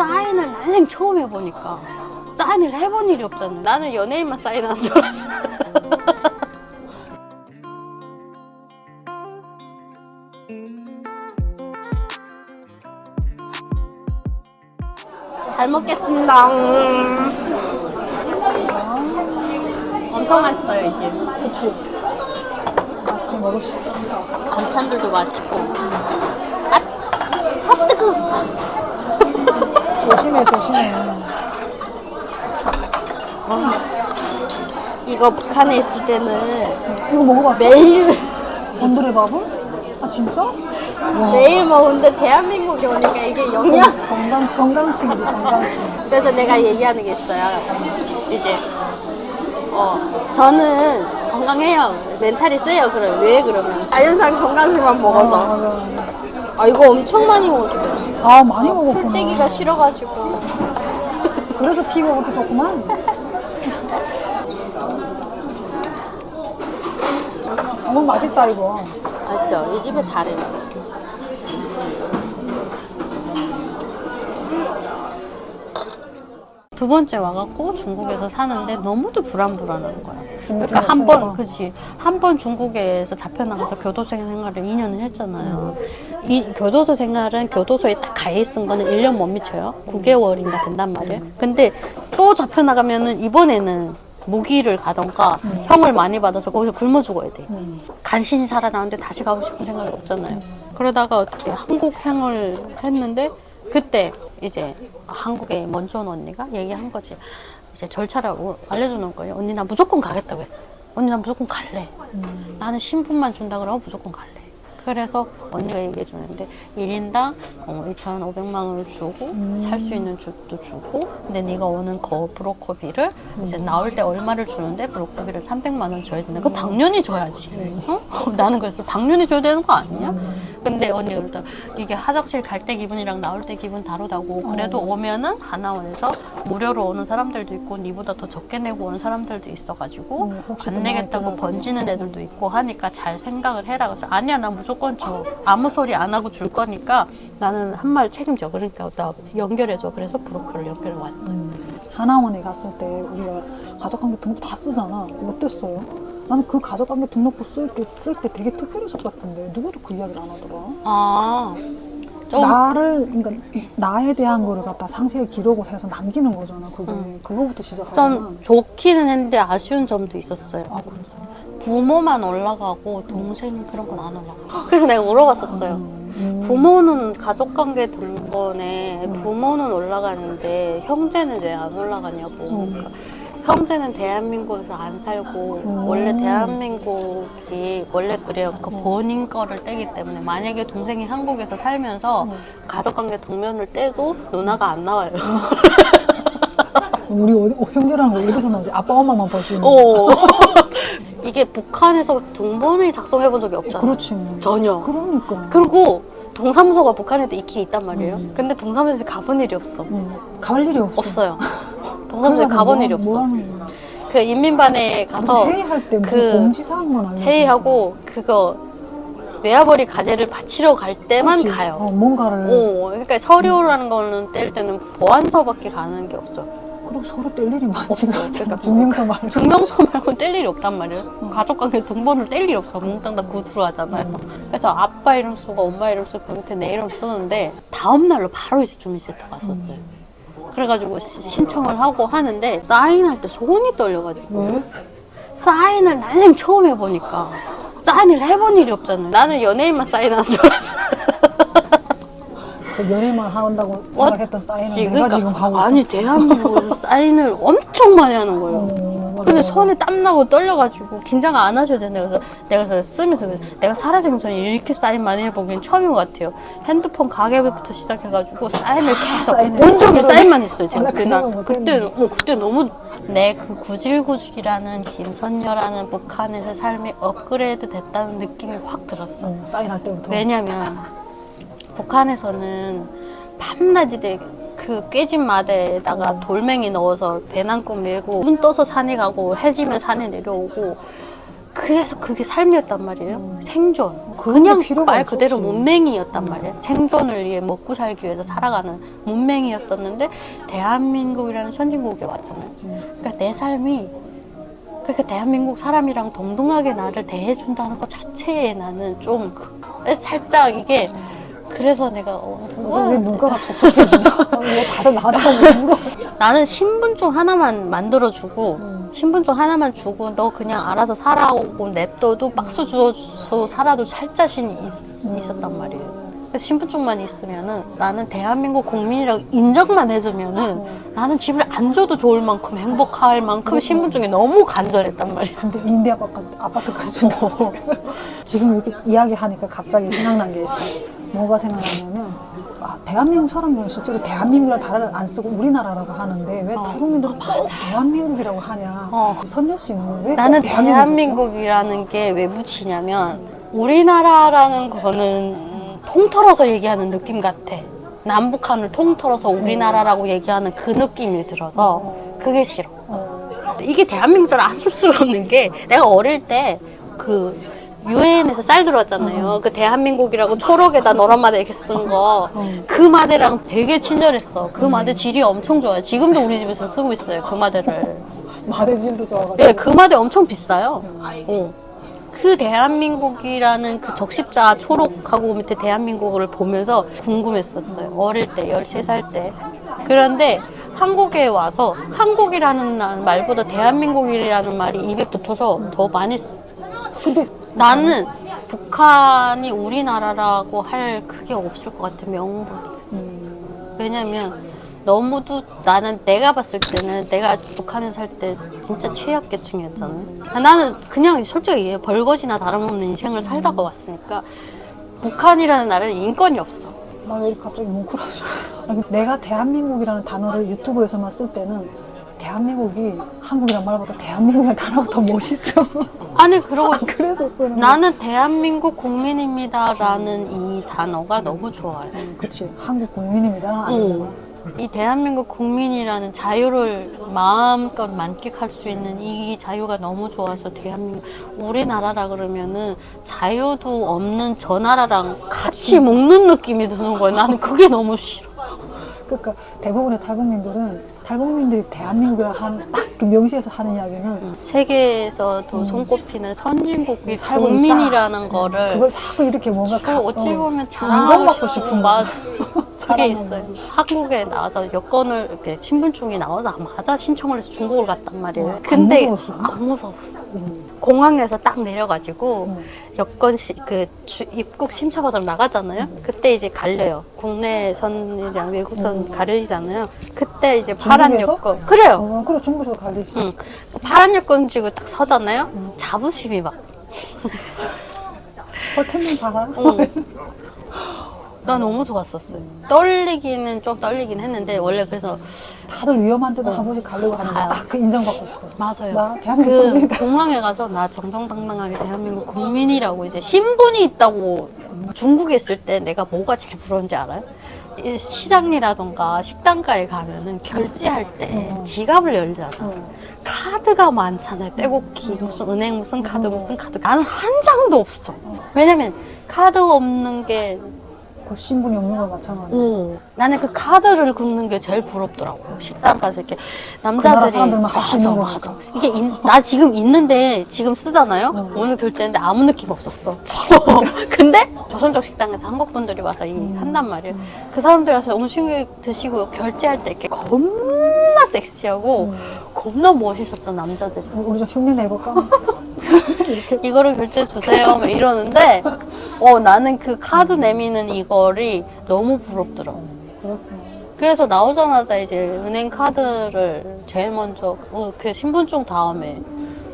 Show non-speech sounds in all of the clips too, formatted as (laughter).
사인을 난생 처음 해보니까 사인을 해본 일이 없잖아. 나는 연예인만 사인하는 줄 알았어. (laughs) 잘 먹겠습니다. 음. 엄청 맛있어요, 이 집. 그치. 맛있게 먹읍시다. 반찬들도 맛있고. 아, 아 뜨거. 조심해, 조심해. 이거 북한에 있을 때는 이거 먹어봤어? 매일 곤드레 밥을? 아, 진짜? 와. 매일 먹는데 대한민국에 오니까 이게 영양. 건강, 건강식이지, 건강식. 그래서 내가 얘기하는 게 있어요. 이제 어 저는 건강해요. 멘탈이 세요. 그래 왜 그러면 자연산 건강식만 아, 먹어서 맞아. 아 이거 엄청 많이 먹었어요. 아, 많이 먹었구나. 풀 떼기가 싫어가지고 그래서 피부가 그렇게 좋구만. (laughs) 너무 맛있다, 이거. 맛있죠. 이 집에 잘해요. 두 번째 와갖고 중국에서 사는데 너무도 불안불안한 거야. 그러니까 한 번, 그치. 한 번 중국에서 잡혀 나가서 교도소 생활을 2년을 했잖아요. 이 교도소 생활은 교도소에 딱 가 있은 거는 1년 못 미쳐요. 9개월인가 된단 말이에요. 근데 또 잡혀 나가면은 이번에는 무기를 가던가 형을 많이 받아서 거기서 굶어 죽어야 돼. 음. 간신히 살아나는데 다시 가고 싶은 생각이 없잖아요. 그러다가 어떻게 한국행을 했는데 그때 이제 한국에 먼저 온 언니가 얘기한 거지. 이제 절차를 오- 알려주는 거예요. 언니 나 무조건 가겠다고 했어요. 언니 나 무조건 갈래. 나는 신분만 준다 그러면 무조건 갈래. 그래서 언니가 얘기해 주는데 1인당 어, 2,500만 원을 주고 살수 있는 집도 주고 근데 네가 오는 거 브로커비를 이제 나올 때 얼마를 주는데 브로커비를 300만 원 줘야 된다. 그거 당연히 줘야지. 어? 나는 그래서 당연히 줘야 되는 거 아니냐? 근데 언니 그러다 이게 화장실 갈 때 기분이랑 나올 때 기분 다르다고. 그래도 오면은 하나원에서 무료로 오는 사람들도 있고 니보다 더 적게 내고 오는 사람들도 있어가지고 음, 안더 내겠다고 번지는 애들도 있고 하니까 잘 생각을 해라. 그래서 아니야 나 무조건 줘. 아무 소리 안 하고 줄 거니까 나는 한 말 책임져. 그러니까 나 연결해줘. 그래서 브로커를 연결해 왔다. 하나원에 갔을 때 우리가 가족관계 등록 다 쓰잖아. 어땠어요? 나는 그 가족관계 등록부 쓸때 쓸 때 되게 것 같은데 누구도 그 이야기를 안 하더라. 아 좀, 나를 그러니까 나에 대한 거를 갖다 상세히 기록을 해서 남기는 거잖아. 그게 그거부터 시작하잖아. 좀 좋기는 했는데 아쉬운 점도 있었어요 아 그래서 부모만 올라가고 동생 그런 건 안 올라가. 그래서 내가 물어봤었어요. 음. 부모는 가족관계 등본에 부모는 올라가는데 형제는 왜 안 올라가냐고. 그 형제는 대한민국에서 안 살고 음. 원래 대한민국이 원래 그래요. 그 본인 거를 떼기 때문에 만약에 동생이 한국에서 살면서 가족관계 등본을 떼도 누나가 안 나와요. 우리 어디, 어, 형제라는 거 어디서 나지? 아빠 엄마만 볼 수 있는. 어. (laughs) 이게 북한에서 등본을 작성해 본 적이 없잖아. 그렇지. 전혀. 그러니까. 그리고 동사무소가 북한에도 있긴 있단 말이에요. 음. 근데 동사무소에 가본 일이 없어. 음, 갈 일이 없어. 없어요. 동사무소에 그래가지고 가본 뭐- 일이 뭐 없어. 그 인민반에 가서 회의할 때 그 공지사항만 알면 회의하고 그거 외화벌이 과제를 바치러 갈 때만 그렇지. 가요. 어, 뭔가를 어, 그러니까 서류라는 거는 뗄 때는 보안서밖에 가는 게 없어. 그리고 서로 뗄 일이 많지가. 않잖아. 그러니까 증명서 말고. 증명서 말고는 뗄 일이 없단 말이에요. 가족 관계 등본을 뗄 일이 없어. 몽땅 다 구두로 하잖아요. 그래서 아빠 이름 쓰고 엄마 이름 쓰고 그 밑에 내 이름 쓰는데 다음날로 바로 이제 주민센터 갔었어요. 그래가지고 시- 신청을 하고 하는데 사인할 때 손이 떨려가지고 왜? 사인을 난생 처음 해보니까 사인을 해본 일이 없잖아요. 나는 연예인만 사인하는 줄 알았어. 그 연애만 한다고 생각했던 사인을 내가 그러니까 지금 하고 있어. 아니 대한민국에서 사인을 엄청 많이 하는 거예요. 어, 근데. 손에 땀 나고 떨려가지고 긴장 안 하셔도 된다. 그래서 내가 그래서 쓰면서 그래서 내가 살아생전에 이렇게 사인 많이 해보긴 처음인 것 같아요. 핸드폰 가게부터 시작해가지고 사인을 계속 사인을 온종일 해서. 사인만 했어요. 제가 아, 나그 그날 그때. 어, 그때 너무 내 그 구질구질이라는 김선녀라는 북한에서 삶이 업그레이드 됐다는 느낌이 확 들었어. 어, 사인할 때부터. 왜냐면 북한에서는 밤낮 이제 그 깨진 마대에다가 돌멩이 넣어서 배낭꽃 메고 눈 떠서 산에 가고 해지면 산에 내려오고 그래서 그게 삶이었단 말이에요. 생존. 그냥 말 그대로 없었지. 문맹이였단 말이에요. 생존을 위해 먹고 살기 위해서 살아가는 문맹이었었는데 대한민국이라는 선진국에 왔잖아요. 그러니까 내 삶이 그러니까 대한민국 사람이랑 동등하게 나를 대해준다는 것 자체에 나는 좀 그- 살짝 이게 그래서 내가 어, 왜 눈가가 촉촉해진다? 왜 (laughs) 다들 나한테 왜 물어? 나는 신분증 하나만 만들어주고 음. 신분증 하나만 주고 너 그냥 알아서 살아오고 냅둬도 박수 주어서 살아도 살 자신이 있, 있었단 말이에요. 그래서 신분증만 있으면은 나는 대한민국 국민이라고 인정만 해주면은 나는 집을 안 줘도 좋을 만큼 행복할 만큼 신분증이 너무 간절했단 말이야. 근데 인디 아파트, 아파트까지 준다고. (laughs) 지금 이렇게 이야기하니까 갑자기 생각난 게 있어. 뭐가 생각나냐면, 아, 대한민국 사람들은 실제로 대한민국이라는 단어를 안 쓰고 우리나라라고 하는데 왜 탈북민들은 꼭 대한민국이라고 하냐. 어. 선녀 씨는 왜 나는 꼭 대한민국이죠? 대한민국이라는 게 왜 붙이냐면 우리나라라는 거는 통틀어서 얘기하는 느낌 같아. 남북한을 통틀어서 우리나라라고 얘기하는 그 느낌이 들어서 그게 싫어. 어, 이게 대한민국처럼 안쓸 수가 없는 게 내가 어릴 때 그 유엔에서 쌀 들어왔잖아요. 그 대한민국이라고 초록에다 노란 마대 이렇게 쓴 거. 그 마대랑 되게 친절했어. 그 마대 질이 엄청 좋아요. 지금도 우리 집에서 쓰고 있어요. 그 마대를. 마대질도 좋아가지고. 예, 그 마대 엄청 비싸요. 어. 그 대한민국이라는 그 적십자 초록하고 밑에 대한민국을 보면서 궁금했었어요. 어릴 때, 13살 때. 그런데 한국에 와서 한국이라는 말보다 대한민국이라는 말이 입에 붙어서 더 많이 쓰 근데 나는 북한이 우리나라라고 할 그게 없을 것 같아, 명분이. 음, 왜냐면 너무도 나는 내가 봤을 때는 내가 북한에 살 때 진짜 최악계층이었잖아. 나는 그냥 솔직히 벌거지나 다름없는 인생을 살다가 왔으니까 북한이라는 나라는 인권이 없어. 나왜 이렇게 갑자기 뭉클하지? 아니, 내가 대한민국이라는 단어를 유튜브에서만 쓸 때는 대한민국이 한국이란 말보다 대한민국이라는 단어가 더 멋있어. 아니 그리고 그래서 쓰는 거야. 나는 대한민국 국민입니다라는 이 단어가 너무 좋아요. 그치 한국 국민입니다 아니잖아 이 대한민국 국민이라는 자유를 마음껏 만끽할 수 있는 이 자유가 너무 좋아서 대한민국 우리나라라 그러면은 자유도 없는 저 나라랑 같이 먹는 느낌이 드는 거야. 나는 그게 너무 싫어. 그러니까 대부분의 탈북민들은 탈북민들이 대한민국이라 하는 딱그 명시해서 하는 이야기는 세계에서도 손꼽히는 선진국의 살고 국민이라는 거를 그걸 자꾸 이렇게 뭔가 그 가- 어찌 어, 보면 인정받고 싶은 싶은 맞아. (laughs) (laughs) 그게 있어요. 거지. 한국에 나와서 여권을 이렇게 신분증이 나오자마자 신청을 해서 중국을 갔단 말이에요. 어, 안 근데 무서웠어? 안 무서웠어. 음. 공항에서 딱 내려가지고 음. 여권 시, 그 주- 입국 심사 받으러 나가잖아요. 그때 이제 갈려요. 국내선이랑 외국선 가려지잖아요. 그때 이제 파란 음. 중국에서? 여권 그래요. 어, 그래 중국에서 갈리지 응. 파란 여권 쥐고 딱 서잖아요. 자부심이 막. 헐템만 봐라 응. 나 너무 좋았었어요. 떨리기는 좀 떨리긴 했는데 원래 그래서 다들 위험한 데도 한 번씩 가려고 하는데 가요. 딱그 인정받고 싶어 맞아요. 나 대한민국 그 국민이다 공항에 가서 나 정정당당하게 대한민국 국민이라고 이제 신분이 있다고 중국에 있을 때 내가 뭐가 제일 부러운지 알아요? 이 시장이라던가 식당가에 가면은 결제할 때 어. 지갑을 열잖아. 어. 카드가 많잖아요. 빼곡히 무슨 은행 무슨 카드 무슨 카드. 나는 한 장도 없어. 왜냐면 카드 없는 게 그 신분이 없는 거 마찬가지 어, 나는 그 카드를 긁는 게 제일 부럽더라고. 식당 가서 이렇게 남자들이 그 나라 사람들만 할수 있는 맞아, 거니까. 맞아. 이게 인- 나 지금 있는데 지금 쓰잖아요. 어. 오늘 결제했는데 아무 느낌 없었어. (laughs) 근데 조선족 식당에서 한국 분들이 와서 이 음. 한단 말이에요. 그 사람들 와서 음식 드시고 결제할 때 이렇게 겁나 섹시하고 겁나 멋있었어 남자들이. 우리 좀 흉내 내볼까? (laughs) 이렇게 이거를 결제 주세요. 막 이러는데, 어, 나는 그 카드 내미는 이거를 너무 부럽더라 고. 그렇구나 그래서 나오자마자 이제 은행 카드를 제일 먼저, 어, 그 신분증 다음에.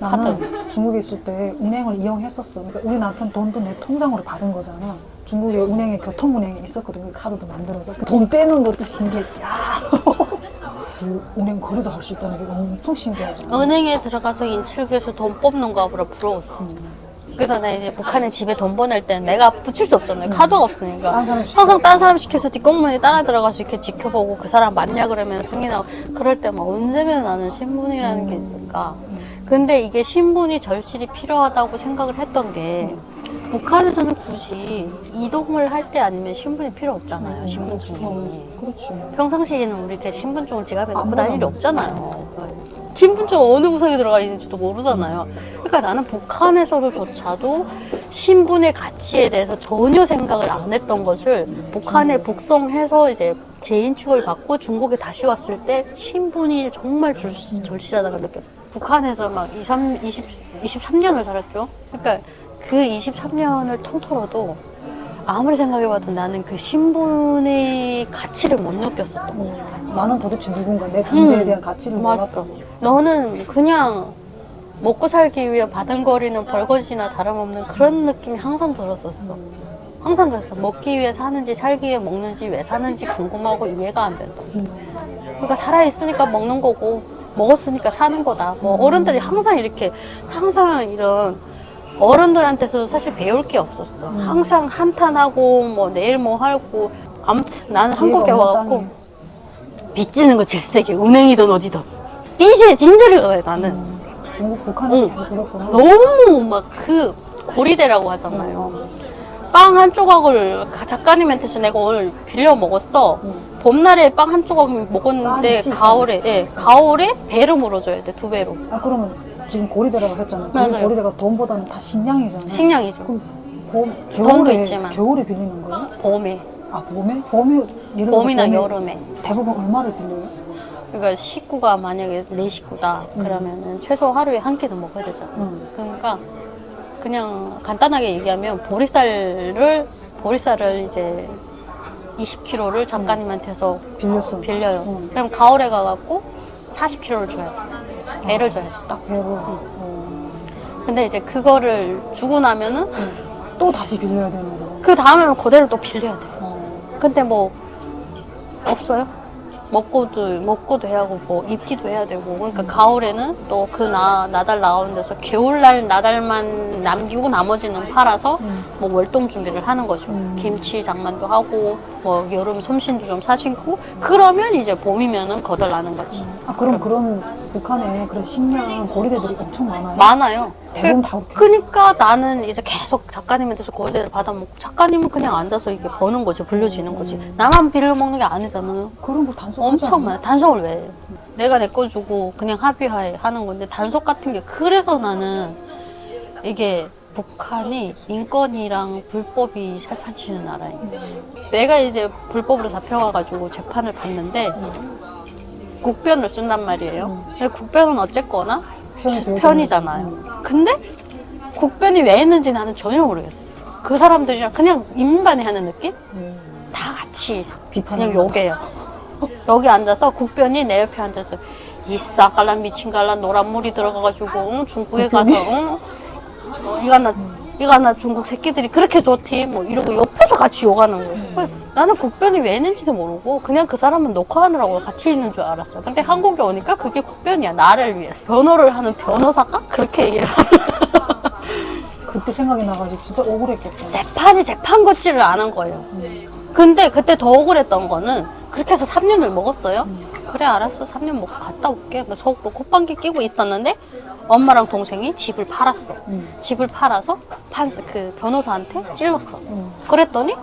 나는 중국에 있을 때 은행을 이용했었어. 그러니까 우리 남편 돈도 내 통장으로 받은 거잖아. 중국에 은행에 교통은행이 있었거든. 그 카드도 만들어서 그돈 빼는 것도 신기했지. 아. (laughs) 그 은행 거래도 할 수 있다는 게 엄청 신기하죠. 은행에 들어가서 인출기에서 돈 뽑는 거 보다 부러웠어. 그래서 나 이제 북한에 집에 돈 보낼 때는 내가 붙일 수 없잖아요. 카드가 없으니까. 항상 딴 사람 시켜서 뒷공문에 따라 들어가서 이렇게 지켜보고 그 사람 맞냐 그러면 승인하고 그럴 때 막 언제면 나는 신분이라는 게 있을까. 근데 이게 신분이 절실히 필요하다고 생각을 했던 게 북한에서는 굳이 이동을 할 때 아니면 신분이 필요 없잖아요. 신분증이. 어, 그렇지. 평상시에는 우리 이렇게 신분증을 지갑에 넣고 안 다닐 일. 없잖아요. 신분증 어느 구석에 들어가 있는지도 모르잖아요. 그러니까 나는 북한에서도조차도 신분의 가치에 대해서 전혀 생각을 안 했던 것을 북한에 북송해서 이제 재인축을 받고 중국에 다시 왔을 때 신분이 정말 절시, 절실하다고 느꼈어요. 북한에서 막 23, 20, 23년을 살았죠. 그러니까 그 23년을 통틀어도 아무리 생각해봐도 나는 그 신분의 가치를 못 느꼈었던 거야. 어, 나는 도대체 누군가 내 존재에 음, 대한 가치를 맞어. 몰랐다. 너는 그냥 먹고 살기 위해 바둥거리는 벌거지나 다름없는 그런 느낌이 항상 들었었어. 항상 그랬어. 먹기 위해 사는지 살기 위해 먹는지 왜 사는지 궁금하고 이해가 안 된다. 음. 그러니까 살아있으니까 먹는 거고 먹었으니까 사는 거다. 뭐 어른들이 항상 이렇게 항상 이런 어른들한테서 사실 배울 게 없었어. 항상 한탄하고 뭐 내일 뭐 하고 아무튼 나는 한국에 와갖고. 빚지는 거 질색이 은행이든 어디든 빚에 진절이 가요 나는 중국 북한에서 응. 그렇구나. 너무 막 그 고리대라고 하잖아요 빵 한 조각을 가- 작가님한테서 내가 오늘 빌려 먹었어 응. 봄날에 빵 한 조각 먹었는데 쌀이 가을에 예, 가을에 배로 물어줘야 돼 두 배로 아 그러면 지금 고리대라고 했잖아. 그 맞아요. 고리대가 돈보다는 다 식량이잖아. 식량이죠 그럼 봄, 돈도 겨울에 있지만. 겨울에 빌리는 거예요? 봄에 아 봄에? 봄에 예를 들어 봄이나 봄에 여름에 대부분 얼마를 빌려요? 그러니까 식구가 만약에 네 식구다 음. 그러면은 최소 하루에 한 끼는 먹어야 되잖아 응. 그러니까 그냥 간단하게 얘기하면 보리쌀을 보리쌀을 이제 20kg를 작가님한테서 빌렸어. 빌려요. 응. 그럼 가을에 가갖고 40kg를 줘야 돼. 배를 줘야 돼. 딱 배로. 어. 근데 이제 그거를 주고 나면은 또 다시 빌려야 되는 거. 그 다음에는 그대로 또 빌려야 돼. 어. 근데 뭐 없어요. 먹고도 먹고도 해야 하고 뭐 입기도 해야 되고 그러니까 가을에는 또그나 나달 나오는 데서 겨울날 나달만 남기고 나머지는 팔아서 음. 뭐 월동 준비를 하는 거죠. 음. 김치 장만도 하고 뭐 여름 솜신도 좀 사신고 그러면 이제 봄이면은 거덜 나는 거지. 아 그럼 그런 북한에 그런 식량 고리대들이 엄청 많아요? 많아요. 대부분 다 그렇게. 그러니까 나는 이제 계속 작가님한테서 거래를 받아먹고 작가님은 그냥 앉아서 이게 버는 거지 불려주는 거지 나만 빌려 먹는 게 아니잖아요. 그런 거 단속 엄청 많아. 단속을 왜 해? 내가 내 거 주고 그냥 합의하에 하는 건데 단속 같은 게 그래서 나는 이게 북한이 인권이랑 불법이 살판치는 나라예요. 내가 이제 불법으로 잡혀가가지고 재판을 받는데 국변을 쓴단 말이에요. 근데 국변은 어쨌거나 편이 편이잖아요. 근데 국변이 왜 했는지 나는 전혀 모르겠어. 그 사람들이랑 그냥 인반이 하는 느낌? 음. 다 같이 비판하는 그냥 요게요. (laughs) 여기 앉아서 국변이 내 옆에 앉아서 이 싸 깔란 미친 갈란 노란 물이 들어가가지고 응, 중국에 가서 응, 어, 이가나 이가나 중국 새끼들이 그렇게 좋디 뭐 이러고 옆에서 같이 욕하는 거예요. 나는 국변이 왜 했는지도 모르고 그냥 그 사람은 녹화하느라고 같이 있는 줄 알았어. 근데 한국에 오니까 그게 국변이야 나를 위해 변호를 하는 변호사가 그렇게 얘기를 하는 (laughs) 그때 생각이 나가지고 진짜 억울했겠다. 재판이 재판 같지를 않은 거예요. 근데 그때 더 억울했던 거는 그렇게 해서 3년을 먹었어요. 그래 알았어 3년 먹고 갔다 올게. 뭐 속으로 콧방귀 끼고 있었는데 엄마랑 동생이 집을 팔았어. 음. 집을 팔아서 판 그 변호사한테 찔렀어. 음. 그랬더니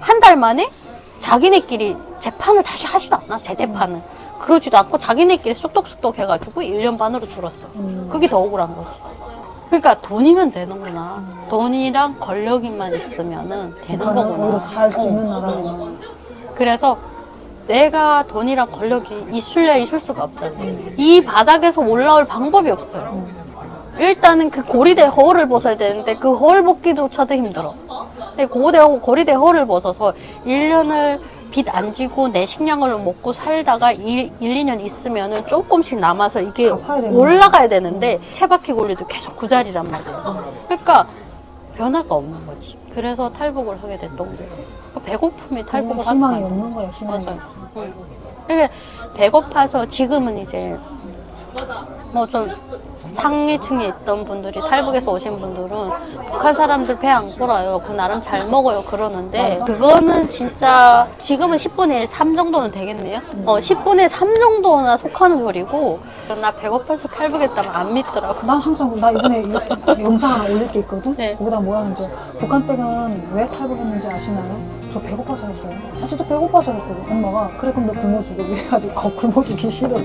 한 달 만에 자기네끼리 재판을 다시 하지도 않아 재재판을. 그러지도 않고 자기네끼리 쑥덕쑥덕 해가지고 1년 반으로 줄었어. 음. 그게 더 억울한 거지. 그러니까 돈이면 되는구나. 돈이랑 권력이만 있으면은 되는 거구나. 오히려 살수 어. 있는 나라구나. 그래서 내가 돈이랑 권력이 있을래 있을 수가 없잖아. 이 바닥에서 올라올 방법이 없어요. 일단은 그 고리대 허를 벗어야 되는데 그 허를 벗기조차도 힘들어. 근데 고대 고리대 허를 벗어서 1년을 빚 안 지고 내 식량을 먹고 살다가 1, 1 2년 있으면은 조금씩 남아서 이게 올라가야 되는데 채바퀴 굴리도 계속 그 자리란 말이에요. 그러니까 변화가 없는 거지. 그래서 탈북을 하게 됐던 거예요. 그 배고픔이 탈북을 하는 희망이 거야. 없는 거야, 희망이. 맞아요. 응. 그러니까 배고파서 지금은 이제 뭐좀 상위층에 있던 분들이 탈북에서 오신 분들은 북한 사람들 배 안 꼬라요. 그 나름 잘 먹어요. 그러는데 그거는 진짜 지금은 10분의 3 정도는 되겠네요. 어, 10분의 3 정도나 속하는 소리고 나 배고파서 탈북했다면 안 믿더라고. 난 항상 나 이번에 이- 영상 하나 올릴 게 있거든. 네. 거기다 뭐라는지 북한 때는 왜 탈북했는지 아시나요? 저 배고파서 했어요. 아 진짜 배고파서 했거든. 엄마가 그래 그럼 너 굶어주고 이래가지고 어, 굶어주기 싫어서.